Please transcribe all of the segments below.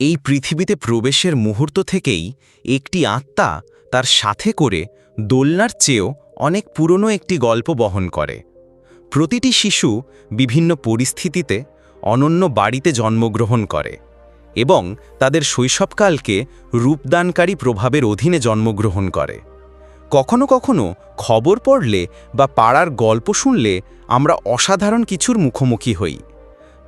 এই পৃথিবীতে প্রবেশের মুহূর্ত থেকেই একটি আত্মা তার সাথে করে দোলনার চেয়েও অনেক পুরনো একটি গল্প বহন করে। প্রতিটি শিশু বিভিন্ন পরিস্থিতিতে অনন্য বাড়িতে জন্মগ্রহণ করে এবং তাদের শৈশবকালকে রূপদানকারী প্রভাবের অধীনে জন্মগ্রহণ করে। কখনো কখনো খবর পড়লে বা পাড়ার গল্প শুনলে আমরা অসাধারণ কিছুর মুখোমুখি হই।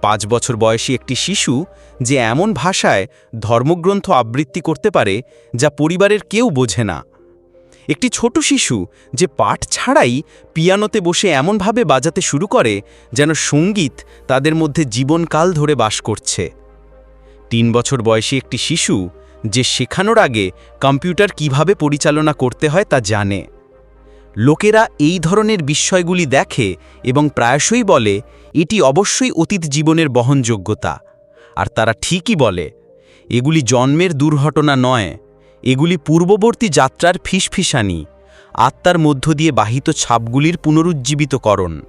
পাঁচ বছর বয়সী একটি শিশু যে এমন ভাষায় ধর্মগ্রন্থ আবৃত্তি করতে পারে যা পরিবারের কেউ বোঝে না। একটি ছোট শিশু যে পাঠ ছাড়াই পিয়ানোতে বসে এমনভাবে বাজাতে শুরু করে যেন সংগীত তাদের মধ্যে জীবনকাল ধরে বাস করছে। তিন বছর বয়সী একটি শিশু যে শেখানোর আগে কম্পিউটার কীভাবে পরিচালনা করতে হয় তা জানে। লোকেরা এই ধরনের বিস্ময়গুলি দেখে এবং প্রায়শই বলে, এটি অবশ্যই অতীত জীবনের বহনযোগ্যতা। আর তারা ঠিকই বলে, এগুলি জন্মের দুর্ঘটনা নয়, এগুলি পূর্ববর্তী যাত্রার ফিসফিসানি, আত্মার মধ্য দিয়ে বাহিত ছাপগুলির পুনরুজ্জীবিতকরণ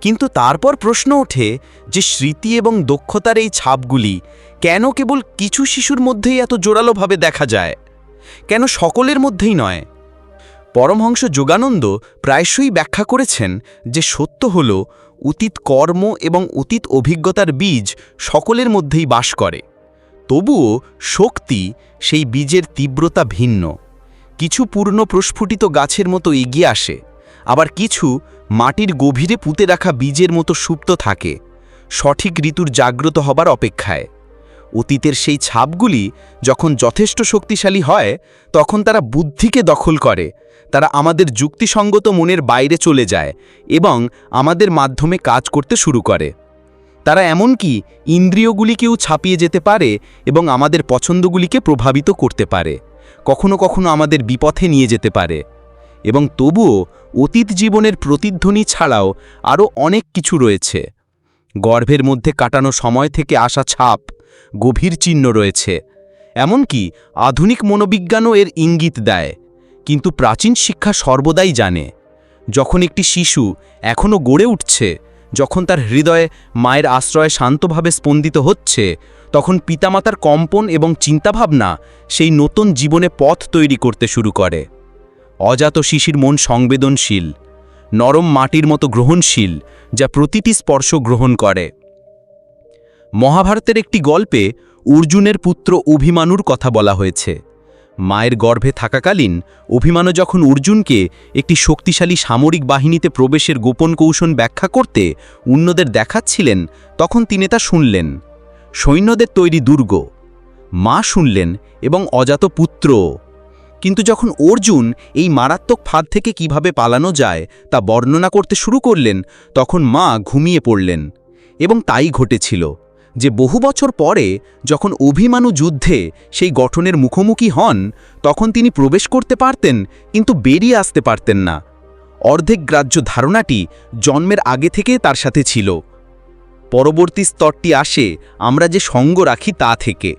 কিন্তু তারপর প্রশ্ন ওঠে যে স্মৃতি এবং দক্ষতার এই ছাপগুলি কেন কেবল কিছু শিশুর মধ্যেই এত জোরালোভাবে দেখা যায়? কেন সকলের মধ্যেই নয়? পরমহংস যোগানন্দ প্রায়শই ব্যাখ্যা করেছেন যে সত্য হল, অতীত কর্ম এবং অতীত অভিজ্ঞতার বীজ সকলের মধ্যেই বাস করে। তবুও শক্তি সেই বীজের তীব্রতা ভিন্ন। কিছু পূর্ণ প্রস্ফুটিত গাছের মতো এগিয়ে আসে, আবার কিছু মাটির গভীরে পুঁতে রাখা বীজের মতো সুপ্ত থাকে, সঠিক ঋতুর জাগ্রত হবার অপেক্ষায়। অতীতের সেই ছাপগুলি যখন যথেষ্ট শক্তিশালী হয়, তখন তারা বুদ্ধিকে দখল করে তারা আমাদের যুক্তিসঙ্গত মনের বাইরে চলে যায় এবং আমাদের মাধ্যমে কাজ করতে শুরু করে। তারা এমনকি ইন্দ্রিয়গুলিকেও ছাপিয়ে যেতে পারে এবং আমাদের পছন্দগুলিকে প্রভাবিত করতে পারে, কখনো কখনো আমাদের বিপথে নিয়ে যেতে পারে। এবং তবুও অতীত জীবনের প্রতিধ্বনি ছাড়াও আরও অনেক কিছু রয়েছে। গর্ভের মধ্যে কাটানো সময় থেকে আসা ছাপ, গভীর চিহ্ন রয়েছে। এমনকি আধুনিক মনোবিজ্ঞানও এর ইঙ্গিত দেয়। কিন্তু প্রাচীন শিক্ষা সর্বদাই জানে। যখন একটি শিশু এখনও গড়ে উঠছে, যখন তার হৃদয়ে মায়ের আশ্রয়ে শান্তভাবে স্পন্দিত হচ্ছে, তখন পিতামাতার কম্পন এবং চিন্তাভাবনা সেই নতুন জীবনে পথ তৈরি করতে শুরু করে। অজাত শিশির মন সংবেদনশীল, নরম মাটির মতো গ্রহণশীল, যা প্রতিটি স্পর্শ গ্রহণ করে। মহাভারতের একটি গল্পে অর্জুনের পুত্র অভিমানুর কথা বলা হয়েছে। মায়ের গর্ভে থাকাকালীন অভিমানু যখন অর্জুনকে একটি শক্তিশালী সামরিক বাহিনীতে প্রবেশের গোপন কৌশল ব্যাখ্যা করতে অন্যদের দেখাচ্ছিলেন, তখন তিনি তা শুনলেন। সৈন্যদের তৈরি দুর্গ। মা শুনলেন এবং অজাত পুত্র। কিন্তু যখন অর্জুন এই মারাত্মক ফাঁদ থেকে কীভাবে পালানো যায় তা বর্ণনা করতে শুরু করলেন, তখন মা ঘুমিয়ে পড়লেন এবং তাই ঘটেছিল। যে বহু বছর পরে যখন অভিমানু যুদ্ধে সেই গঠনের মুখোমুখি হন, তখন তিনি প্রবেশ করতে পারতেন, কিন্তু বেরিয়ে আসতে পারতেন না। অর্ধেক গ্রাহ্য ধারণাটি জন্মের আগে থেকে তার সাথে ছিল। পরবর্তী স্তরটি আসে, আমরা যে সঙ্গ রাখি তা থেকে।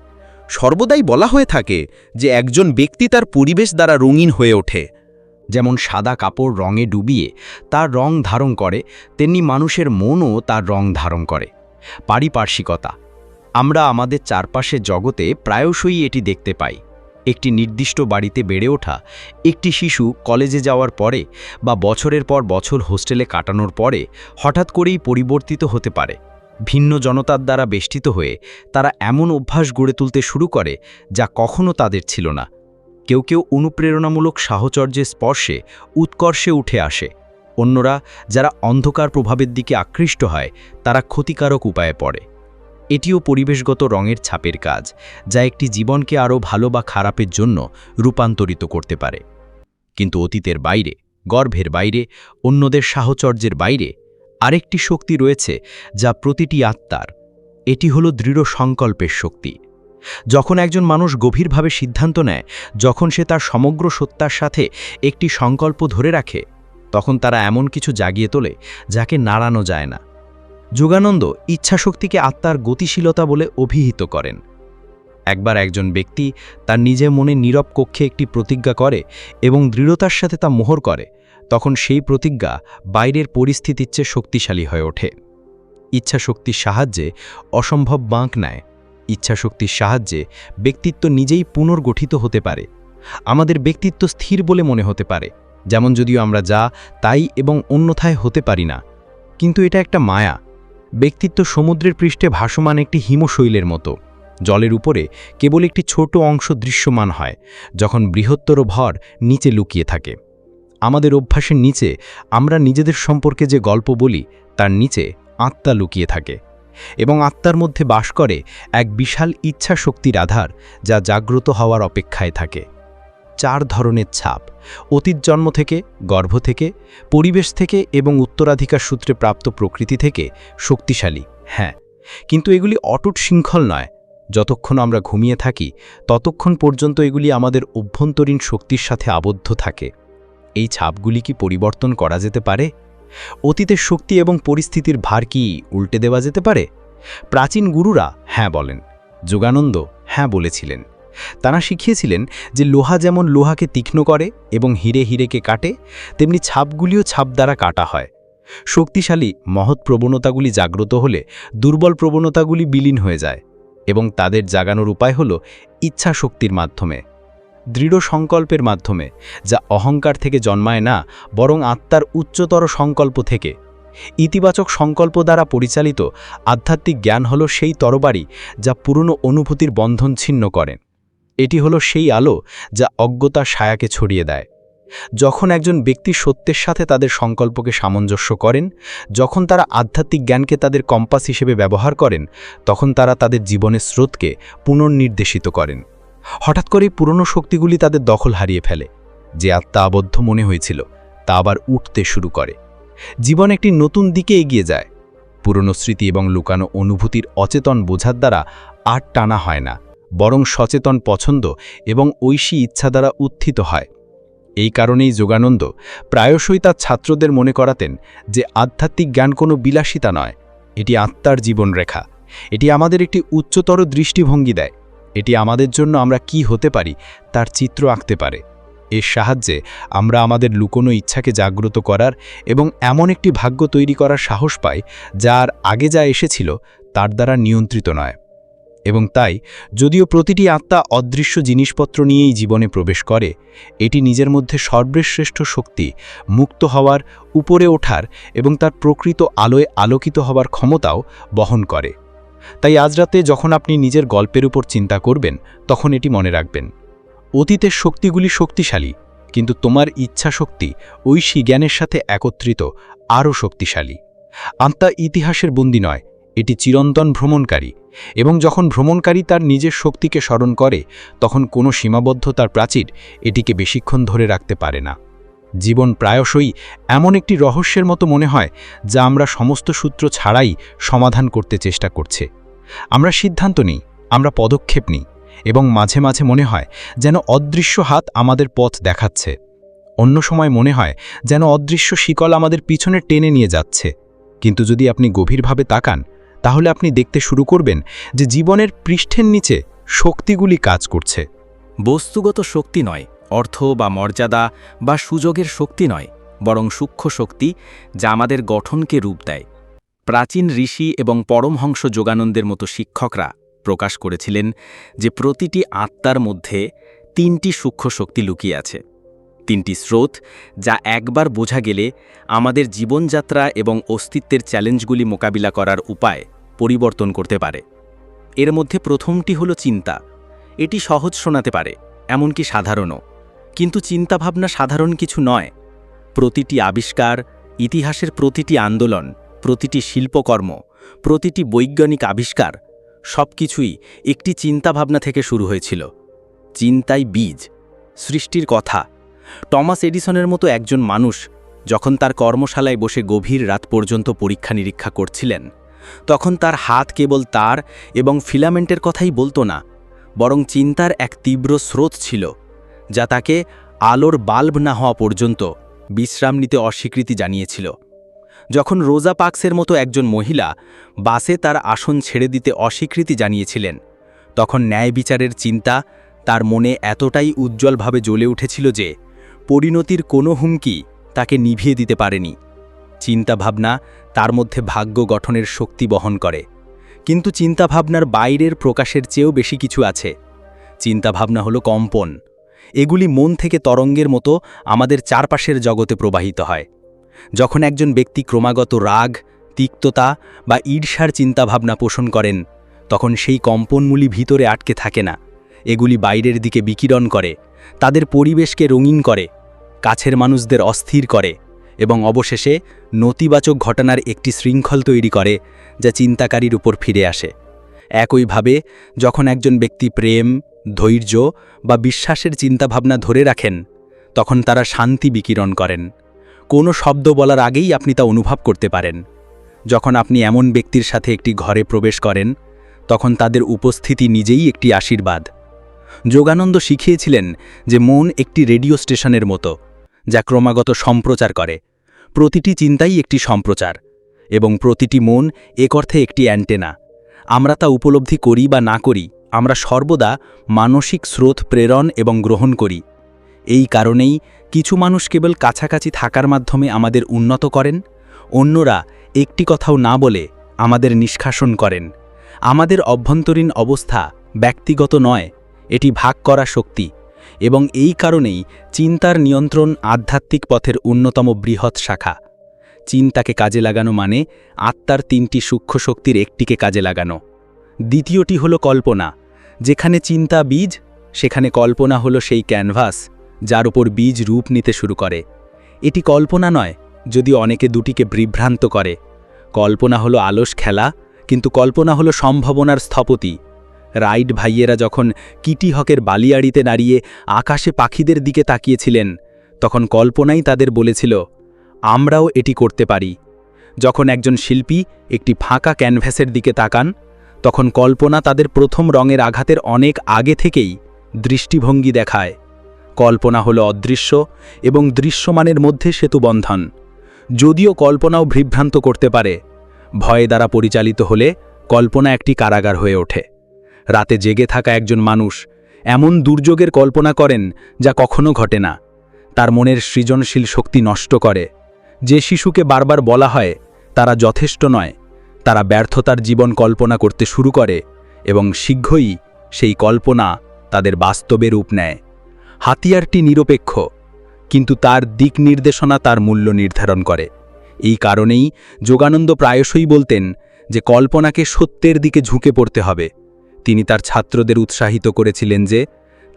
সর্বদাই বলা হয়ে থাকে যে একজন ব্যক্তি তার পরিবেশ দ্বারা রঙিন হয়ে ওঠে। যেমন সাদা কাপড় রঙে ডুবিয়ে তার রং ধারণ করে, তেমনি মানুষের মনও তার রং ধারণ করে। পারিপার্শ্বিকতা। আমরা আমাদের চারপাশের জগতে প্রায়শই এটি দেখতে পাই। একটি নির্দিষ্ট বাড়িতে বেড়ে ওঠা, একটি শিশু কলেজে যাওয়ার পরে বা বছরের পর বছর হোস্টেলে কাটানোর পরে হঠাৎ করেই পরিবর্তিত হতে পারে। ভিন্ন জনতার দ্বারা বেষ্টিত হয়ে তারা এমন অভ্যাস গড়ে তুলতে শুরু করে যা কখনো তাদের ছিল না। কেউ কেউ অনুপ্রেরণামূলক সাহচর্যের স্পর্শে উৎকর্ষে উঠে আসে। অন্যরা যারা অন্ধকার প্রভাবের দিকে আকৃষ্ট হয়, তারা ক্ষতিকারক উপায়ে পড়ে। এটিও পরিবেশগত রঙের ছাপের কাজ, যা একটি জীবনকে আরও ভালো বা খারাপের জন্য রূপান্তরিত করতে পারে। কিন্তু অতীতের বাইরে, গর্ভের বাইরে, অন্যদের সাহচর্যের বাইরে আরেকটি শক্তি রয়েছে যা প্রতিটি আত্মার। এটি হলো দৃঢ় সংকল্পের শক্তি। যখন একজন মানুষ গভীরভাবে সিদ্ধান্ত নেয়, যখন সে তার সমগ্র সত্তার সাথে একটি সংকল্প ধরে রাখে তখন তারা এমন কিছু জাগিয়ে তোলে যাকে নাড়ানো যায় না। যোগানন্দ ইচ্ছাশক্তিকে আত্মার গতিশীলতা বলে অভিহিত করেন। একবার একজন ব্যক্তি তার নিজের মনে নীরব কক্ষে একটি প্রতিজ্ঞা করে এবং দৃঢ়তার সাথে তা মোহর করে, তখন সেই প্রতিজ্ঞা বাইরের পরিস্থিতির চেয়ে শক্তিশালী হয়ে ওঠে। ইচ্ছাশক্তির সাহায্যে অসম্ভব বাঁক নেয়। ইচ্ছাশক্তির সাহায্যে ব্যক্তিত্ব নিজেই পুনর্গঠিত হতে পারে। আমাদের ব্যক্তিত্ব স্থির বলে মনে হতে পারে। যেমন যদিও আমরা যা, তাই এবং অন্যথায় হতে পারি না। কিন্তু এটা একটা মায়া। ব্যক্তিত্ব সমুদ্রের পৃষ্ঠে ভাসমান একটি হিমশৈলের মতো। জলের উপরে কেবল একটি ছোট অংশ দৃশ্যমান হয়, যখন বৃহত্তর ভর নিচে লুকিয়ে থাকে। আমাদের অভ্যাসের নিচে আমরা নিজেদের সম্পর্কে যে গল্প বলি, তার নিচে আত্মা লুকিয়ে থাকে এবং আত্মার মধ্যে বাস করে এক বিশাল ইচ্ছা শক্তির আধার, যা জাগ্রত হওয়ার অপেক্ষায় থাকে। চার ধরনের ছাপ, অতীত জন্ম থেকে, গর্ভ থেকে, পরিবেশ থেকে এবং উত্তরাধিকার সূত্রে প্রাপ্ত প্রকৃতি থেকে শক্তিশালী হ্যাঁ। কিন্তু এগুলি অটুট শৃঙ্খল নয়। যতক্ষণ আমরা ঘুমিয়ে থাকি, ততক্ষণ পর্যন্ত এগুলি আমাদের অভ্যন্তরীণ শক্তির সাথে আবদ্ধ থাকে। এই ছাপগুলি কি পরিবর্তন করা যেতে পারে? অতীতের শক্তি এবং পরিস্থিতির ভার কি উল্টে দেওয়া যেতে পারে? প্রাচীন গুরুরা হ্যাঁ বলেন, যোগানন্দ হ্যাঁ বলেছিলেন। তারা শিখিয়েছিলেন যে লোহা যেমন লোহাকে তীক্ষ্ণ করে এবং হিরে হিরেকে কাটে, তেমনি ছাপগুলিও ছাপ দ্বারা কাটা হয়। শক্তিশালী, মহৎ প্রবণতাগুলি জাগ্রত হলে দুর্বল প্রবণতাগুলি বিলীন হয়ে যায় এবং তাদের জাগানোর উপায় হল ইচ্ছা শক্তির মাধ্যমে। দৃঢ় সংকল্পের মাধ্যমে, যা অহংকার থেকে জন্মায় না, বরং আত্মার উচ্চতর সংকল্প থেকে। ইতিবাচক সংকল্প দ্বারা পরিচালিত আধ্যাত্মিক জ্ঞান হল সেই তরবারি যা পুরনো অনুভূতির বন্ধন ছিন্ন করেন এটি হলো সেই আলো যা অজ্ঞতা ছায়াকে ছড়িয়ে দেয়। যখন একজন ব্যক্তি সত্যের সাথে তাদের সংকল্পকে সামঞ্জস্য করেন, যখন তারা আধ্যাত্মিক জ্ঞানকে তাদের কম্পাস হিসেবে ব্যবহার করেন, তখন তারা তাদের জীবনের স্রোতকে পুনর্নির্দেশিত করেন। হঠাৎ করেই পুরনো শক্তিগুলি তাদের দখল হারিয়ে ফেলে। যে আত্মা আবদ্ধ মনে হয়েছিল, তা আবার উঠতে শুরু করে। জীবন একটি নতুন দিকে এগিয়ে যায়। পুরনো স্মৃতি এবং লুকানো অনুভূতির অচেতন বোঝার দ্বারা আর টানা হয় না। বরং সচেতন পছন্দ এবং ঐশী ইচ্ছা দ্বারা উত্থিত হয়। এই কারণেই যোগানন্দ প্রায়শই তার ছাত্রদের মনে করাতেন যে আধ্যাত্মিক জ্ঞান কোনো বিলাসিতা নয়, এটি আত্মার জীবনরেখা। এটি আমাদের একটি উচ্চতর দৃষ্টিভঙ্গি দেয়। এটি আমাদের জন্য আমরা কি হতে পারি তার চিত্র আঁকতে পারে। এর সাহায্যে আমরা আমাদের লুকোনো ইচ্ছাকে জাগ্রত করার এবং এমন একটি ভাগ্য তৈরি করার সাহস পাই, যার আগে যা এসেছিল তার দ্বারা নিয়ন্ত্রিত নয়। এবং তাই, যদিও প্রতিটি আত্মা অদৃশ্য জিনিসপত্র নিয়েই জীবনে প্রবেশ করে, এটি নিজের মধ্যে সর্বশ্রেষ্ঠ শক্তি, মুক্ত হওয়ার, উপরে ওঠার এবং তার প্রকৃত আলোয় আলোকিত হওয়ার ক্ষমতাও বহন করে। তাই আজ রাতে যখন আপনি নিজের গল্পের উপর চিন্তা করবেন, তখন এটি মনে রাখবেন। অতীতের শক্তিগুলি শক্তিশালী, কিন্তু তোমার ইচ্ছা শক্তি ঐশী জ্ঞানের সাথে একত্রিত, আরও শক্তিশালী। আত্মা ইতিহাসের বন্দী নয় এটি চিরন্তন ভ্রমণকারী এবং যখন ভ্রমণকারী তার নিজের শক্তিকে স্মরণ করে, তখন কোনো সীমাবদ্ধতার প্রাচীর এটিকে বেশিক্ষণ ধরে রাখতে পারে না। জীবন প্রায়শই এমন একটি রহস্যের মতো মনে হয়, যা আমরা সমস্ত সূত্র ছাড়াই সমাধান করতে চেষ্টা করছে। আমরা সিদ্ধান্ত নিই, আমরা পদক্ষেপ নিই এবং মাঝে মাঝে মনে হয় যেন অদৃশ্য হাত আমাদের পথ দেখাচ্ছে। অন্য সময় মনে হয় যেন অদৃশ্য শিকল আমাদের পিছনে টেনে নিয়ে যাচ্ছে। কিন্তু যদি আপনি গভীরভাবে তাকান তাহলে আপনি দেখতে শুরু করবেন যে জীবনের পৃষ্ঠের নিচে শক্তিগুলি কাজ করছে। বস্তুগত শক্তি নয়, অর্থ বা মর্যাদা বা সুযোগের শক্তি নয়, বরং সূক্ষ্ম শক্তি যা আমাদের গঠনকে রূপ দেয়। প্রাচীন ঋষি এবং পরমহংস যোগানন্দের মতো শিক্ষকরা প্রকাশ করেছিলেন যে প্রতিটি আত্মার মধ্যে তিনটি সূক্ষ্ম শক্তি লুকিয়ে আছে। তিনটি স্রোত যা একবার বোঝা গেলে আমাদের জীবনযাত্রা এবং অস্তিত্বের চ্যালেঞ্জগুলি মোকাবিলা করার উপায় পরিবর্তন করতে পারে। এর মধ্যে প্রথমটি হলো চিন্তা। এটি সহজ শোনাতে পারে, এমনকি সাধারণও। কিন্তু চিন্তাভাবনা সাধারণ কিছু নয়। প্রতিটি আবিষ্কার, ইতিহাসের প্রতিটি আন্দোলন, প্রতিটি শিল্পকর্ম, প্রতিটি বৈজ্ঞানিক আবিষ্কার, সবকিছুই একটি চিন্তাভাবনা থেকে শুরু হয়েছিল। চিন্তাই বীজ, সৃষ্টির কথা। টমাস এডিসনের মতো একজন মানুষ যখন তার কর্মশালায় বসে গভীর রাত পর্যন্ত পরীক্ষা নিরীক্ষা করছিলেন তখন তার হাত কেবল তার এবং ফিলামেন্টের কথাই বলতো না, বরং চিন্তার এক তীব্র স্রোত ছিল, যা তাকে আলোর বাল্ব না হওয়া পর্যন্ত বিশ্রাম নিতে অস্বীকৃতি জানিয়েছিল। যখন রোজা পাক্সের মতো একজন মহিলা বাসে তার আসন ছেড়ে দিতে অস্বীকৃতি জানিয়েছিলেন, তখন ন্যায় বিচারের চিন্তা তার মনে এতটাই উজ্জ্বলভাবে জ্বলে উঠেছিল যে পরিণতির কোনো হুমকি তাকে নিভিয়ে দিতে পারেনি। চিন্তাভাবনা তার মধ্যে ভাগ্য গঠনের শক্তি বহন করে। কিন্তু চিন্তাভাবনার বাইরের প্রকাশের চেয়েও বেশি কিছু আছে। চিন্তাভাবনা হলো কম্পন। এগুলি মন থেকে তরঙ্গের মতো আমাদের চারপাশের জগতে প্রবাহিত হয়। যখন একজন ব্যক্তি ক্রমাগত রাগ, তিক্ততা বা ঈর্ষার চিন্তাভাবনা পোষণ করেন, তখন সেই কম্পনমূলি ভিতরে আটকে থাকে না। এগুলি বাইরের দিকে বিকিরণ করে, তাদের পরিবেশকে রঙিন করে, কাছের মানুষদের অস্থির করে। এবং অবশেষে নতিবাচক ঘটনার একটি শৃঙ্খল তৈরি করে, যা চিন্তাকারীর উপর ফিরে আসে। একইভাবে, যখন একজন ব্যক্তি প্রেম, ধৈর্য বা বিশ্বাসের চিন্তাভাবনা ধরে রাখেন, তখন তারা শান্তি বিকিরণ করেন। কোনো শব্দ বলার আগেই আপনি তা অনুভব করতে পারেন। যখন আপনি এমন ব্যক্তির সাথে একটি ঘরে প্রবেশ করেন, তখন তাদের উপস্থিতি নিজেই একটি আশীর্বাদ। যোগানন্দ শিখিয়েছিলেন যে মন একটি রেডিও স্টেশনের মতো, যা ক্রমাগত সম্প্রচার করে। প্রতিটি চিন্তাই একটি সম্প্রচার, এবং প্রতিটি মন এক অর্থে একটি অ্যান্টেনা। আমরা তা উপলব্ধি করি বা না করি, আমরা সর্বদা মানসিক স্রোত প্রেরণ এবং গ্রহণ করি। এই কারণেই কিছু মানুষ কেবল কাছাকাছি থাকার মাধ্যমে আমাদের উন্নত করেন, অন্যরা একটি কথাও না বলে আমাদের নিষ্কাশন করেন। আমাদের অভ্যন্তরীণ অবস্থা ব্যক্তিগত নয়, এটি ভাগ করা শক্তি। এবং এই কারণেই চিন্তার নিয়ন্ত্রণ আধ্যাত্মিক পথের অন্যতম বৃহৎ শাখা। চিন্তাকে কাজে লাগানো মানে আত্মার তিনটি সূক্ষ্ম শক্তির একটিকে কাজে লাগানো। দ্বিতীয়টি হল কল্পনা। যেখানে চিন্তা বীজ, সেখানে কল্পনা হলো সেই ক্যানভাস, যার উপর বীজ রূপ নিতে শুরু করে। এটি কল্পনা নয় যদি অনেকে দুটিকে বিভ্রান্ত করে। কল্পনা হলো আলস খেলা, কিন্তু কল্পনা হলো সম্ভাবনার স্থপতি। রাইড ভাইয়েরা যখন কিটি হকের বালিয়াড়িতে দাঁড়িয়ে আকাশে পাখিদের দিকে তাকিয়েছিলেন, তখন কল্পনাই তাদের বলেছিল, আমরাও এটি করতে পারি। যখন একজন শিল্পী একটি ফাঁকা ক্যানভাসের দিকে তাকান, তখন কল্পনা তাদের প্রথম রঙের আঘাতের অনেক আগে থেকেই দৃষ্টিভঙ্গি দেখায়। কল্পনা হলো অদৃশ্য এবং দৃশ্যমানের মধ্যে সেতুবন্ধন যদিও কল্পনাও বিভ্রান্ত করতে পারে, ভয়ে দ্বারা পরিচালিত হলে কল্পনা একটি কারাগার হয়ে ওঠে। রাতে জেগে থাকা একজন মানুষ এমন দুর্যোগের কল্পনা করেন যা কখনো ঘটে না। তার মনের সৃজনশীল শক্তি নষ্ট করে। যে শিশুকে বারবার বলা হয়, তারা যথেষ্ট নয়। তারা ব্যর্থতার জীবন কল্পনা করতে শুরু করে এবং শীঘ্রই সেই কল্পনা তাদের বাস্তবে রূপ নেয়। হাতিয়ারটি নিরপেক্ষ, কিন্তু তার দিক নির্দেশনা তার মূল্য নির্ধারণ করে। এই কারণেই যোগানন্দ প্রায়শই বলতেন যে কল্পনাকে সত্যের দিকে ঝুঁকে পড়তে হবে। তিনি তার ছাত্রদের উৎসাহিত করেছিলেন যে,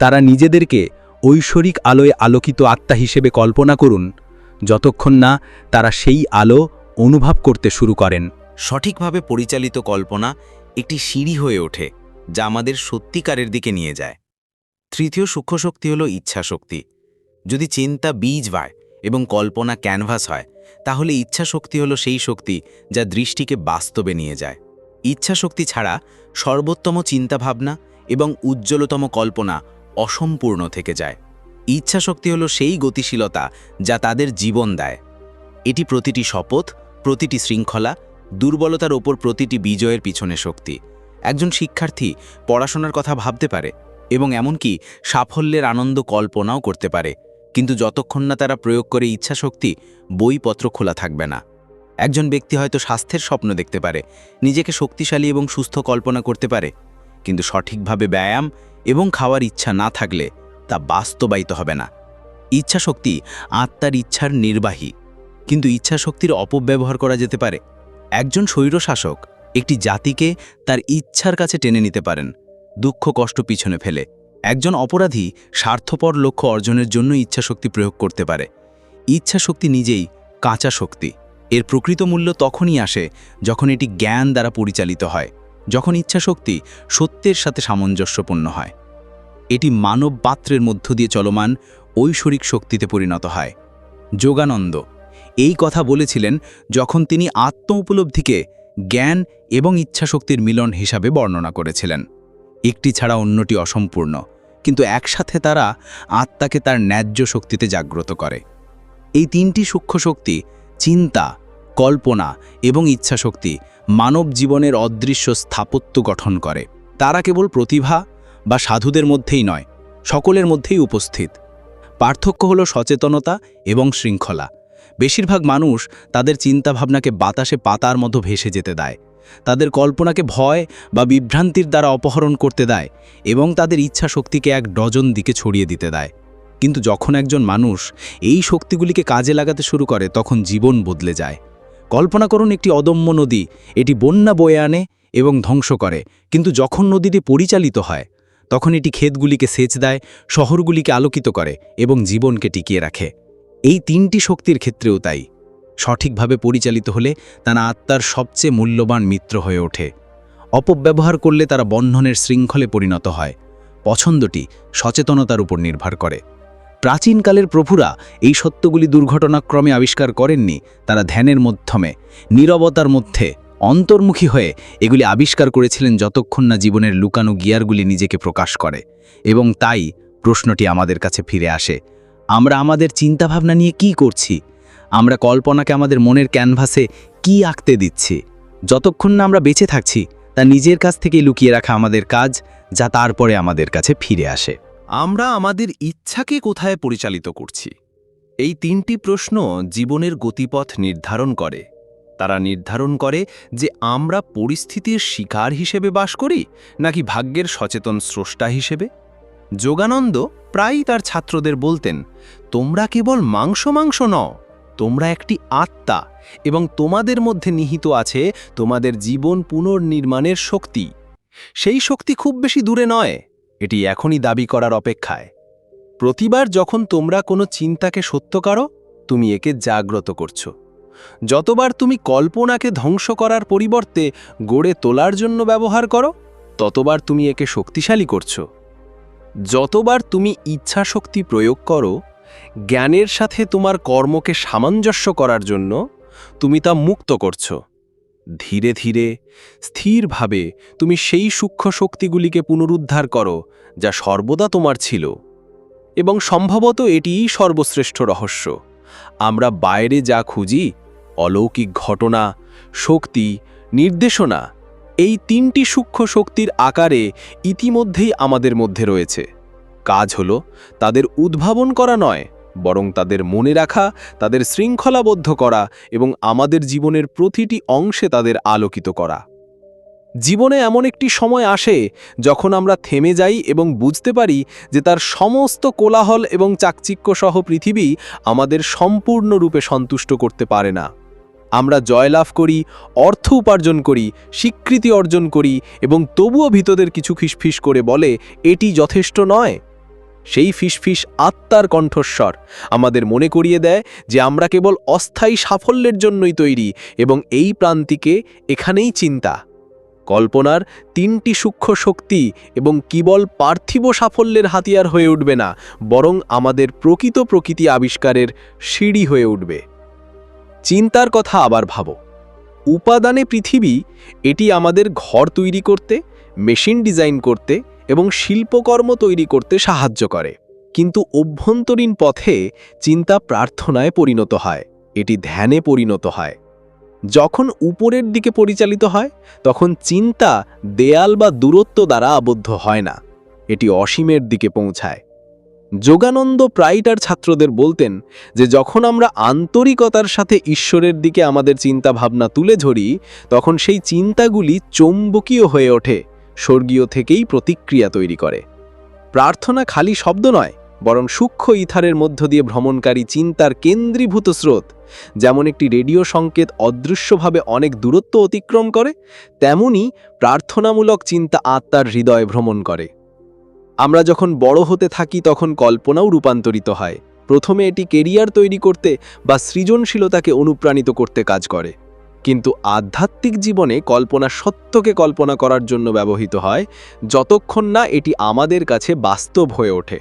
তারা নিজেদেরকে ঐশ্বরিক আলোয় আলোকিত আত্মা হিসেবে কল্পনা করুন, যতক্ষণ না তারা সেই আলো অনুভব করতে শুরু করেন। সঠিকভাবে পরিচালিত কল্পনা একটি সিঁড়ি হয়ে ওঠে, যা আমাদের সত্যিকারের দিকে নিয়ে যায়। তৃতীয় সূক্ষ্ম শক্তি হল ইচ্ছাশক্তি। যদি চিন্তা বীজ হয় এবং কল্পনা ক্যানভাস হয়, তাহলে ইচ্ছাশক্তি হল সেই শক্তি যা দৃষ্টিকে বাস্তবে নিয়ে যায়। ইচ্ছাশক্তি ছাড়া সর্বোত্তম চিন্তাভাবনা এবং উজ্জ্বলতম কল্পনা অসম্পূর্ণ থেকে যায়। ইচ্ছাশক্তি হল সেই গতিশীলতা যা তাদের জীবন দেয়। এটি প্রতিটি শপথ, প্রতিটি শৃঙ্খলা, দুর্বলতার ওপর প্রতিটি বিজয়ের পিছনে শক্তি। একজন শিক্ষার্থী পড়াশোনার কথা ভাবতে পারে এবং এমনকি সাফল্যের আনন্দ কল্পনাও করতে পারে, কিন্তু যতক্ষণ না তারা প্রয়োগ করে ইচ্ছাশক্তি, বইপত্র খোলা থাকবে না। একজন ব্যক্তি হয়তো স্বাস্থ্যের স্বপ্ন দেখতে পারে, নিজেকে শক্তিশালী এবং সুস্থ কল্পনা করতে পারে, কিন্তু সঠিকভাবে ব্যায়াম এবং খাওয়ার ইচ্ছা না থাকলে তা বাস্তবায়িত হবে না। ইচ্ছাশক্তি আত্মার ইচ্ছার নির্বাহী, কিন্তু ইচ্ছাশক্তির অপব্যবহার করা যেতে পারে। একজন স্বৈরশাসক একটি জাতিকে তার ইচ্ছার কাছে টেনে নিতে পারেন, দুঃখ কষ্ট পিছনে ফেলে। একজন অপরাধী স্বার্থপর লক্ষ্য অর্জনের জন্য ইচ্ছাশক্তি প্রয়োগ করতে পারে। ইচ্ছাশক্তি নিজেই কাঁচা শক্তি। এর প্রকৃত মূল্য তখনই আসে যখন এটি জ্ঞান দ্বারা পরিচালিত হয়, যখন ইচ্ছাশক্তি সত্যের সাথে সামঞ্জস্যপূর্ণ হয়। এটি মানব পাত্রের মধ্য দিয়ে চলমান ঐশ্বরিক শক্তিতে পরিণত হয়। যোগানন্দ এই কথা বলেছিলেন যখন তিনি আত্ম উপলব্ধিকে জ্ঞান এবং ইচ্ছাশক্তির মিলন হিসাবে বর্ণনা করেছিলেন। একটি ছাড়া অন্যটি অসম্পূর্ণ, কিন্তু একসাথে তারা আত্মাকে তার ন্যায্য শক্তিতে জাগ্রত করে। এই তিনটি সূক্ষ্ম শক্তি চিন্তা, কল্পনা এবং ইচ্ছাশক্তি মানব জীবনের অদৃশ্য স্থাপত্য গঠন করে। তারা কেবল প্রতিভা বা সাধুদের মধ্যেই নয়, সকলের মধ্যেই উপস্থিত। পার্থক্য হল সচেতনতা এবং শৃঙ্খলা। বেশিরভাগ মানুষ তাদের চিন্তাভাবনাকে বাতাসে পাতার মতো ভেসে যেতে দেয়, তাদের কল্পনাকে ভয় বা বিভ্রান্তির দ্বারা অপহরণ করতে দেয় এবং তাদের ইচ্ছা শক্তিকে এক ডজন দিকে ছড়িয়ে দিতে দেয়। কিন্তু যখন একজন মানুষ এই শক্তিগুলিকে কাজে লাগাতে শুরু করে, তখন জীবন বদলে যায়। কল্পনা করুন একটি অদম্য নদী, এটি বন্যা বয়ে আনে এবং ধ্বংস করে। কিন্তু যখন নদীটি পরিচালিত হয়, তখন এটি ক্ষেতগুলিকে সেচ দেয়, শহরগুলিকে আলোকিত করে এবং জীবনকে টিকিয়ে রাখে। এই তিনটি শক্তির ক্ষেত্রেও তাই। সঠিকভাবে পরিচালিত হলে তারা আত্মার সবচেয়ে মূল্যবান মিত্র হয়ে ওঠে। অপব্যবহার করলে তারা বন্ধনের শৃঙ্খলে পরিণত হয়। পছন্দটি সচেতনতার উপর নির্ভর করে। প্রাচীনকালের প্রভুরা এই সত্যগুলি দুর্ঘটনাক্রমে আবিষ্কার করেননি, তারা ধ্যানের মাধ্যমে। নীরবতার মধ্যে অন্তর্মুখী হয়ে এগুলি আবিষ্কার করেছিলেন যতক্ষণ না জীবনের লুকানো গিয়ারগুলি নিজেকে প্রকাশ করে। এবং তাই প্রশ্নটি আমাদের কাছে ফিরে আসে, আমরা আমাদের চিন্তাভাবনা নিয়ে কি করছি? আমরা কল্পনাকে আমাদের মনের ক্যানভাসে কি আঁকতে দিচ্ছি? যতক্ষণ না আমরা বেঁচে থাকছি, তা নিজের কাছ থেকে লুকিয়ে রাখা আমাদের কাজ, যা তারপরে আমাদের কাছে ফিরে আসে। আমরা আমাদের ইচ্ছাকে কোথায় পরিচালিত করছি? এই তিনটি প্রশ্ন জীবনের গতিপথ নির্ধারণ করে। তারা নির্ধারণ করে যে আমরা পরিস্থিতির শিকার হিসেবে বাস করি নাকি ভাগ্যের সচেতন স্রষ্টা হিসেবে? যোগানন্দ প্রায়ই তার ছাত্রদের বলতেন, তোমরা কেবল মাংস মাংস নও, তোমরা একটি আত্মা এবং তোমাদের মধ্যে নিহিত আছে তোমাদের জীবন পুনর্নির্মাণের শক্তি। সেই শক্তি খুব বেশি দূরে নয়। এটি এখনই দাবি করার অপেক্ষায়। প্রতিবার যখন তোমরা কোনো চিন্তাকে সত্য করো, তুমি একে জাগ্রত করছ। যতবার তুমি কল্পনাকে ধ্বংস করার পরিবর্তে গড়ে তোলার জন্য ব্যবহার করো, ততবার তুমি একে শক্তিশালী করছ। যতবার তুমি ইচ্ছা শক্তি প্রয়োগ করো, জ্ঞানের সাথে তোমার কর্মকে সামঞ্জস্য করার জন্য তুমি তা মুক্ত করছ। ধীরে ধীরে, স্থিরভাবে তুমি সেই সূক্ষ্ম শক্তিগুলিকে পুনরুদ্ধার করো, যা সর্বদা তোমার ছিল। এবং সম্ভবত এটিই সর্বশ্রেষ্ঠ রহস্য। আমরা বাইরে যা খুঁজি, অলৌকিক ঘটনা, শক্তি, নির্দেশনা, এই তিনটি সূক্ষ্ম শক্তির আকারে ইতিমধ্যেই আমাদের মধ্যে রয়েছে। কাজ হল তাদের উদ্ভাবন করা নয় বরং তাদের মনে রাখা, তাদের শৃঙ্খলাবদ্ধ করা এবং আমাদের জীবনের প্রতিটি অংশে তাদের আলোকিত করা। জীবনে এমন একটি সময় আসে যখন আমরা থেমে যাই এবং বুঝতে পারি যে তার সমস্ত কোলাহল এবং চাকচিক্য সহ পৃথিবী আমাদের সম্পূর্ণরূপে সন্তুষ্ট করতে পারে না। আমরা জয়লাভ করি, অর্থ উপার্জন করি, স্বীকৃতি অর্জন করি এবং তবুও ভিতদের কিছু খিসফিস করে বলে, এটি যথেষ্ট নয়। সেই ফিসফিস আত্মার কণ্ঠস্বর আমাদের মনে করিয়ে দেয় যে আমরা কেবল অস্থায়ী সাফল্যের জন্যই তৈরি এবং এই প্রান্তিকে এখানেই চিন্তা। কল্পনার তিনটি সূক্ষ্ম শক্তি এবং কেবল পার্থিব সাফল্যের হাতিয়ার হয়ে উঠবে না, বরং আমাদের প্রকৃত প্রকৃতি আবিষ্কারের সিঁড়ি হয়ে উঠবে। চিন্তার কথা আবার ভাবো। উপাদানে পৃথিবী, এটি আমাদের ঘর তৈরি করতে, মেশিন ডিজাইন করতে এবং শিল্পকর্ম তৈরি করতে সাহায্য করে। কিন্তু অভ্যন্তরীণ পথে চিন্তা প্রার্থনায় পরিণত হয়, এটি ধ্যানে পরিণত হয়। যখন উপরের দিকে পরিচালিত হয়, তখন চিন্তা দেয়াল বা দূরত্ব দ্বারা আবদ্ধ হয় না, এটি অসীমের দিকে পৌঁছায়। যোগানন্দ প্রায় তার ছাত্রদের বলতেন যে, যখন আমরা আন্তরিকতার সাথে ঈশ্বরের দিকে আমাদের চিন্তা ভাবনা তুলে ধরি, তখন সেই চিন্তাগুলি চৌম্বকীয় হয়ে ওঠে। স্বর্গীয় থেকেই প্রতিক্রিয়া তৈরি করে। প্রার্থনা খালি শব্দ নয়, বরং সূক্ষ্ম ইথারের মধ্য দিয়ে ভ্রমণকারী চিন্তার কেন্দ্রীভূত স্রোত। যেমন একটি রেডিও সংকেত অদৃশ্যভাবে অনেক দূরত্ব অতিক্রম করে, তেমনি প্রার্থনামূলক চিন্তা আত্মার হৃদয়ে ভ্রমণ করে। আমরা যখন বড় হতে থাকি, তখন কল্পনাও রূপান্তরিত হয়। প্রথমে এটি কেরিয়ার তৈরি করতে বা সৃজনশীলতাকে অনুপ্রাণিত করতে কাজ করে। কিন্তু আধ্যাত্মিক জীবনে কল্পনা সত্যকে কল্পনা করার জন্য ব্যবহৃত হয়, যতক্ষণ না এটি আমাদের কাছে বাস্তব হয়ে ওঠে।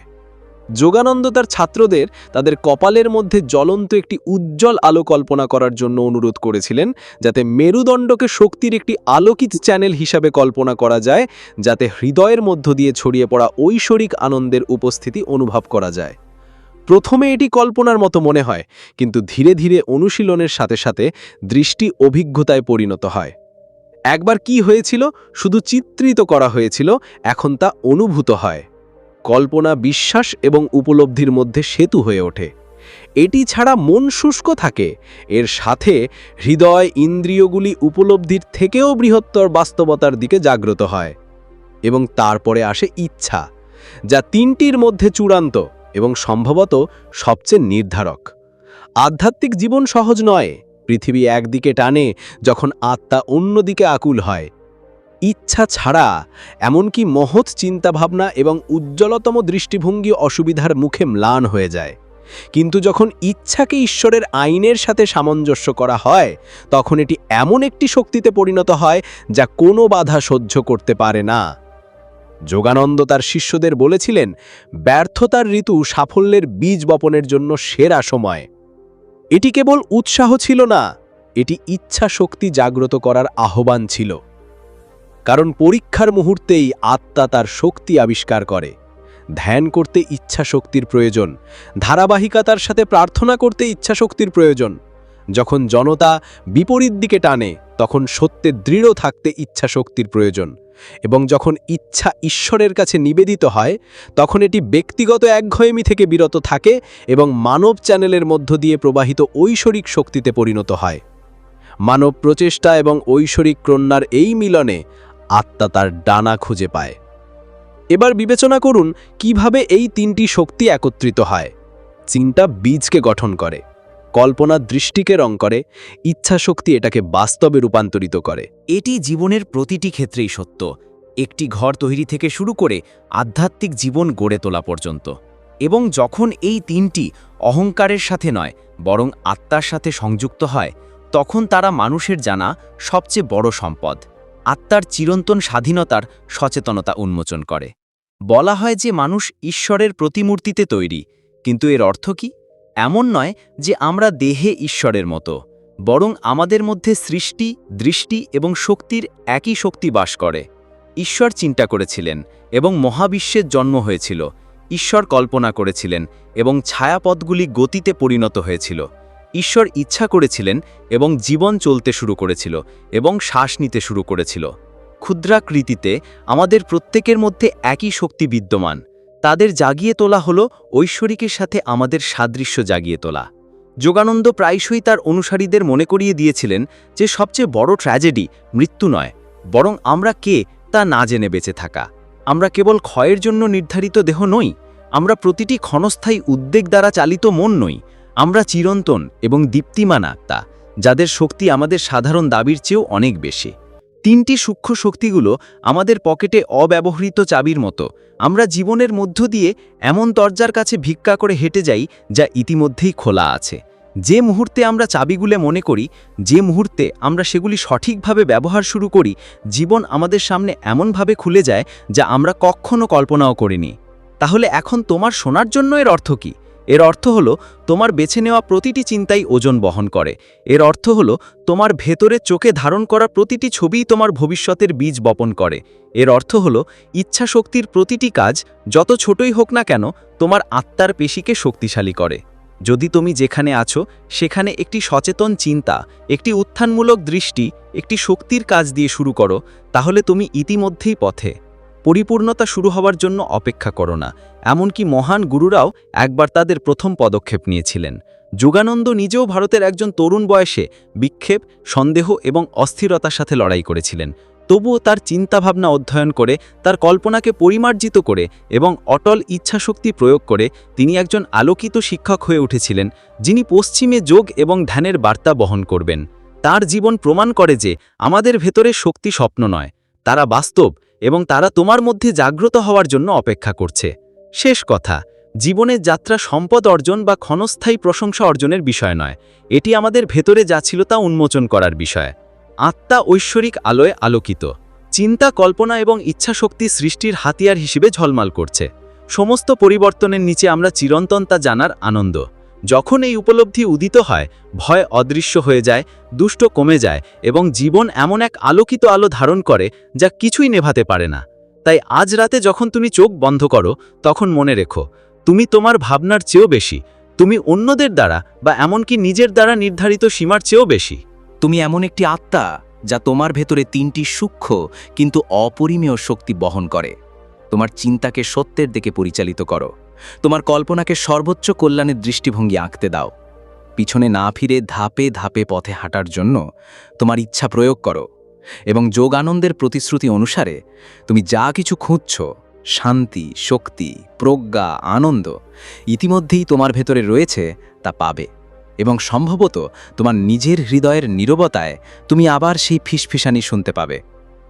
যোগানন্দ তার ছাত্রদের তাদের কপালের মধ্যে জ্বলন্ত একটি উজ্জ্বল আলো কল্পনা করার জন্য অনুরোধ করেছিলেন, যাতে মেরুদণ্ডকে শক্তির একটি আলোকিত চ্যানেল হিসাবে কল্পনা করা যায়, যাতে হৃদয়ের মধ্য দিয়ে ছড়িয়ে পড়া ঐশ্বরিক আনন্দের উপস্থিতি অনুভব করা যায়। প্রথমে এটি কল্পনার মতো মনে হয়, কিন্তু ধীরে ধীরে অনুশীলনের সাথে সাথে দৃষ্টি অভিজ্ঞতায় পরিণত হয়। একবার কি হয়েছিল? শুধু চিত্রিত করা হয়েছিল, এখন তা অনুভূত হয়। কল্পনা বিশ্বাস এবং উপলব্ধির মধ্যে সেতু হয়ে ওঠে। এটি ছাড়া মন শুষ্ক থাকে। এর সাথে হৃদয় ইন্দ্রিয়গুলি উপলব্ধির থেকেও বৃহত্তর বাস্তবতার দিকে জাগ্রত হয় এবং তারপরে আসে ইচ্ছা, যা তিনটির মধ্যে চূড়ান্ত। এবং সম্ভবত সবচেয়ে নির্ধারক। আধ্যাত্মিক জীবন সহজ নয়, পৃথিবী একদিকে টানে যখন আত্মা অন্যদিকে আকুল হয়। ইচ্ছা ছাড়া এমনকি মহৎ চিন্তাভাবনা এবং উজ্জ্বলতম দৃষ্টিভঙ্গি অসুবিধার মুখে ম্লান হয়ে যায়। কিন্তু যখন ইচ্ছাকে ঈশ্বরের আইনের সাথে সামঞ্জস্য করা হয়, তখন এটি এমন একটি শক্তিতে পরিণত হয় যা কোনো বাধা সহ্য করতে পারে না। যোগানন্দ তার শিষ্যদের বলেছিলেন, ব্যর্থতার ঋতু সাফল্যের বীজ বপনের জন্য সেরা সময়। এটি কেবল উৎসাহ ছিল না, এটি ইচ্ছা শক্তি জাগ্রত করার আহ্বান ছিল। কারণ পরীক্ষার মুহূর্তেই আত্মা তার শক্তি আবিষ্কার করে। ধ্যান করতে ইচ্ছা শক্তির প্রয়োজন, ধারাবাহিকতার সাথে প্রার্থনা করতে ইচ্ছা শক্তির প্রয়োজন। যখন জনতা বিপরীত দিকে টানে তখন সত্যে দৃঢ় থাকতে ইচ্ছা শক্তির প্রয়োজন। এবং যখন ইচ্ছা ঈশ্বরের কাছে নিবেদিত হয়, তখন এটি ব্যক্তিগত একঘয়েমি থেকে বিরত থাকে এবং মানব চ্যানেলের মধ্য দিয়ে প্রবাহিত ঐশ্বরিক শক্তিতে পরিণত হয়। মানব প্রচেষ্টা এবং ঐশ্বরিক কন্যার এই মিলনে আত্মা তার ডানা খুঁজে পায়। এবার বিবেচনা করুন, কীভাবে এই তিনটি শক্তি একত্রিত হয়? চিন্তা বীজকে গঠন করে। কল্পনা দৃষ্টিকে রং করে ইচ্ছা শক্তি এটাকে বাস্তবে রূপান্তরিত করে। এটি জীবনের প্রতিটি ক্ষেত্রেই সত্য। একটি ঘর তৈরি থেকে শুরু করে আধ্যাত্মিক জীবন গড়ে তোলা পর্যন্ত। এবং যখন এই তিনটি অহংকারের সাথে নয়, বরং আত্মার সাথে সংযুক্ত হয়, তখন তারা মানুষের জানা সবচেয়ে বড় সম্পদ। আত্মার চিরন্তন স্বাধীনতার সচেতনতা উন্মোচন করে। বলা হয় যে মানুষ ঈশ্বরের প্রতিমূর্তিতে তৈরি, কিন্তু এর অর্থ কি? এমন নয় যে আমরা দেহে ঈশ্বরের মতো, বরং আমাদের মধ্যে সৃষ্টি, দৃষ্টি এবং শক্তির একই শক্তি বাস করে। ঈশ্বর চিন্তা করেছিলেন এবং মহাবিশ্বের জন্ম হয়েছিল। ঈশ্বর কল্পনা করেছিলেন এবং ছায়াপথগুলি গতিতে পরিণত হয়েছিল। ঈশ্বর ইচ্ছা করেছিলেন এবং জীবন চলতে শুরু করেছিল এবং শ্বাস নিতে শুরু করেছিল। ক্ষুদ্রাকৃতিতে আমাদের প্রত্যেকের মধ্যে একই শক্তি বিদ্যমান। তাদের জাগিয়ে তোলা হল ঐশ্বরিকের সাথে আমাদের সাদৃশ্য জাগিয়ে তোলা। যোগানন্দ প্রায়শই তার অনুসারীদের মনে করিয়ে দিয়েছিলেন যে সবচেয়ে বড় ট্র্যাজেডি মৃত্যু নয়, বরং আমরা কে তা না জেনে বেঁচে থাকা। আমরা কেবল ক্ষয়ের জন্য নির্ধারিত দেহ নই, আমরা প্রতিটি ক্ষণস্থায়ী উদ্বেগ দ্বারা চালিত মন নই, আমরা চিরন্তন এবং দীপ্তিমান আত্মা, যাদের শক্তি আমাদের সাধারণ দাবির চেয়েও অনেক বেশি। তিনটি সূক্ষ্ম শক্তিগুলো আমাদের পকেটে অব্যবহৃত চাবির মতো। আমরা জীবনের মধ্য দিয়ে এমন দরজার কাছে ভিক্ষা করে হেঁটে যাই যা ইতিমধ্যেই খোলা আছে। যে মুহূর্তে আমরা চাবিগুলো মনে করি, যে মুহূর্তে আমরা সেগুলি সঠিকভাবে ব্যবহার শুরু করি, জীবন আমাদের সামনে এমনভাবে খুলে যায় যা আমরা কখনো কল্পনাও করিনি। তাহলে এখন তোমার শোনার জন্য এর অর্থ কি? এর অর্থ হলো, তোমার বেছে নেওয়া প্রতিটি চিন্তাই ওজন বহন করে। এর অর্থ হলো, তোমার ভেতরে চোখে ধারণ করা প্রতিটি ছবিই তোমার ভবিষ্যতের বীজ বপন করে। এর অর্থ হলো ইচ্ছা শক্তির প্রতিটি কাজ, যত ছোটই হোক না কেন, তোমার আত্মার পেশিকে শক্তিশালী করে। যদি তুমি যেখানে আছো, সেখানে একটি সচেতন চিন্তা, একটি উত্থানমূলক দৃষ্টি, একটি শক্তির কাজ দিয়ে শুরু করো, তাহলে তুমি ইতিমধ্যেই পথে। পরিপূর্ণতা শুরু হওয়ার জন্য অপেক্ষা করো না, এমনকি মহান গুরুরাও একবার তাদের প্রথম পদক্ষেপ নিয়েছিলেন। যোগানন্দ নিজেও ভারতের একজন তরুণ বয়সে বিক্ষেপ, সন্দেহ এবং অস্থিরতার সাথে লড়াই করেছিলেন। তবুও তার চিন্তাভাবনা অধ্যয়ন করে, তার কল্পনাকে পরিমার্জিত করে এবং অটল ইচ্ছাশক্তি প্রয়োগ করে তিনি একজন আলোকিত শিক্ষক হয়ে উঠেছিলেন, যিনি পশ্চিমে যোগ এবং ধ্যানের বার্তা বহন করবেন। তার জীবন প্রমাণ করে যে আমাদের ভেতরে শক্তি স্বপ্ন নয়, তারা বাস্তব এবং তারা তোমার মধ্যে জাগ্রত হওয়ার জন্য অপেক্ষা করছে। শেষ কথা জীবনের যাত্রা সম্পদ অর্জন বা ক্ষণস্থায়ী প্রশংসা অর্জনের বিষয় নয়। এটি আমাদের ভেতরে যা ছিল তা উন্মোচন করার বিষয়। আত্মা ঐশ্বরিক আলোয় আলোকিত। চিন্তা, কল্পনা এবং ইচ্ছাশক্তি সৃষ্টির হাতিয়ার হিসেবে ঝলমাল করছে। সমস্ত পরিবর্তনের নিচে আমরা চিরন্তন তা জানার আনন্দ। যখন এই উপলব্ধি উদিত হয়, ভয় অদৃশ্য হয়ে যায়, দুষ্ট কমে যায় এবং জীবন এমন এক আলোকিত আলো ধারণ করে যা কিছুই নেভাতে পারে না। তাই আজ রাতে যখন তুমি চোখ বন্ধ করো, তখন মনে রেখো, তুমি তোমার ভাবনার চেয়েও বেশি, তুমি অন্যদের দ্বারা বা এমনকি নিজের দ্বারা নির্ধারিত সীমার চেয়েও বেশি। তুমি এমন একটি আত্মা যা তোমার ভেতরে তিনটি সূক্ষ্ম কিন্তু অপরিমেয় শক্তি বহন করে। তোমার চিন্তাকে সত্যের দিকে পরিচালিত করো। তোমার কল্পনাকে সর্বোচ্চ কল্যাণের দৃষ্টিভঙ্গি আঁকতে দাও। পিছনে না ফিরে ধাপে ধাপে পথে হাঁটার জন্য তোমার ইচ্ছা প্রয়োগ করো এবং যোগ আনন্দের প্রতিশ্রুতি অনুসারে তুমি যা কিছু খুঁজছ, শান্তি, শক্তি, প্রজ্ঞা, আনন্দ, ইতিমধ্যেই তোমার ভেতরে রয়েছে তা পাবে এবং সম্ভবত তোমার নিজের হৃদয়ের নীরবতায় তুমি আবার সেই ফিসফিসানি শুনতে পাবে।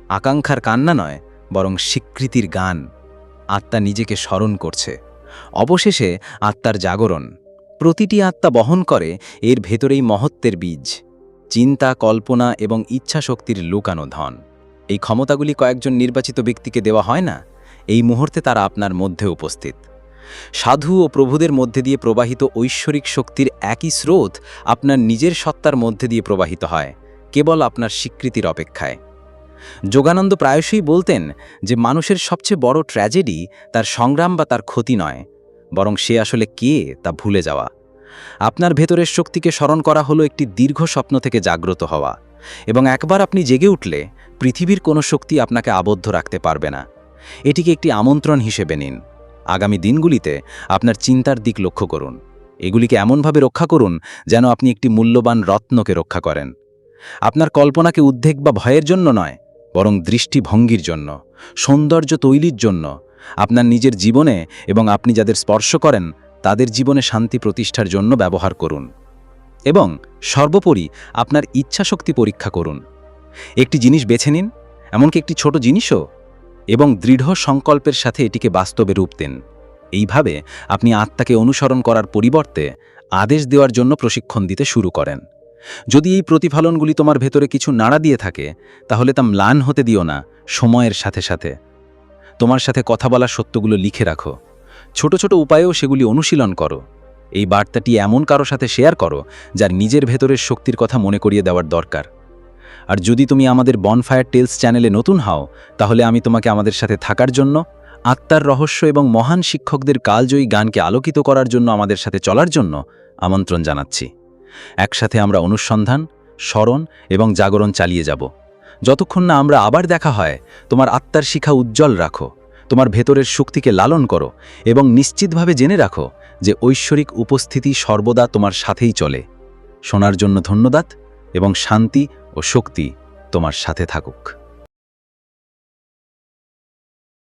আকাঙ্ক্ষার কান্না নয়, বরং স্বীকৃতির গান। আত্মা নিজেকে স্মরণ করছে। অবশেষে আত্মার জাগরণ। প্রতিটি আত্মা বহন করে এর ভেতরেই মহত্বের বীজ, চিন্তা, কল্পনা এবং ইচ্ছাশক্তির লুকানো ধন। এই ক্ষমতাগুলি কয়েকজন নির্বাচিত ব্যক্তিকে দেওয়া হয় না? এই মুহূর্তে তারা আপনার মধ্যে উপস্থিত। সাধু ও প্রভুদের মধ্যে দিয়ে প্রবাহিত ঐশ্বরিক শক্তির একই স্রোত আপনার নিজের সত্তার মধ্যে দিয়ে প্রবাহিত হয়, কেবল আপনার স্বীকৃতির অপেক্ষায়। যোগানন্দ প্রায়শই বলতেন যে মানুষের সবচেয়ে বড় ট্র্যাজেডি তার সংগ্রাম বা তার ক্ষতি নয়, বরং সে আসলে কে তা ভুলে যাওয়া। আপনার ভেতরের শক্তিকে স্মরণ করা হলো একটি দীর্ঘ স্বপ্ন থেকে জাগ্রত হওয়া, এবং একবার আপনি জেগে উঠলে পৃথিবীর কোনো শক্তি আপনাকে আবদ্ধ রাখতে পারবে না। এটিকে একটি আমন্ত্রণ হিসেবে নিন। আগামী দিনগুলিতে আপনার চিন্তার দিক লক্ষ্য করুন। এগুলিকে এমনভাবে রক্ষা করুন যেন আপনি একটি মূল্যবান রত্নকে রক্ষা করেন। আপনার কল্পনাকে উদ্বেগ বা ভয়ের জন্য নয় বরং দৃষ্টিভঙ্গির জন্য, সৌন্দর্য তৈলির জন্য, আপনার নিজের জীবনে এবং আপনি যাদের স্পর্শ করেন, তাদের জীবনে শান্তি প্রতিষ্ঠার জন্য ব্যবহার করুন। এবং সর্বোপরি আপনার ইচ্ছাশক্তি পরীক্ষা করুন। একটি জিনিস বেছে নিন, এমনকি একটি ছোট জিনিসও, এবং দৃঢ় সংকল্পের সাথে এটিকে বাস্তবে রূপ দেন। এইভাবে আপনি আত্মাকে অনুসরণ করার পরিবর্তে আদেশ দেওয়ার জন্য প্রশিক্ষণ দিতে শুরু করেন। যদি এই প্রতিফলনগুলি তোমার ভেতরে কিছু নাড়া দিয়ে থাকে, তাহলে তা ম্লান হতে দিও না, সময়ের সাথে সাথে। তোমার সাথে কথা বলা সত্যগুলো লিখে রাখো। ছোট ছোট উপায়েও সেগুলি অনুশীলন করো। এই বার্তাটি এমন কারও সাথে শেয়ার করো, যার নিজের ভেতরের শক্তির কথা মনে করিয়ে দেওয়ার দরকার। আর যদি তুমি আমাদের বনফায়ার টেলস চ্যানেলে নতুন হও, তাহলে আমি তোমাকে আমাদের সাথে থাকার জন্য, আত্মার রহস্য এবং মহান শিক্ষকদের কালজয়ী গানকে আলোকিত করার জন্য আমাদের সাথে চলার জন্য আমন্ত্রণ জানাচ্ছি। একসাথে আমরা অনুসন্ধান, স্মরণ এবং জাগরণ চালিয়ে যাব। যতক্ষণ না আমরা আবার দেখা হয়, তোমার আত্মার শিখা উজ্জ্বল রাখো, তোমার ভেতরের শক্তিকে লালন করো এবং নিশ্চিতভাবে জেনে রাখো যে ঐশ্বরিক উপস্থিতি সর্বদা তোমার সাথেই চলে। শোনার জন্য ধন্যবাদ এবং শান্তি ও শক্তি তোমার সাথে থাকুক।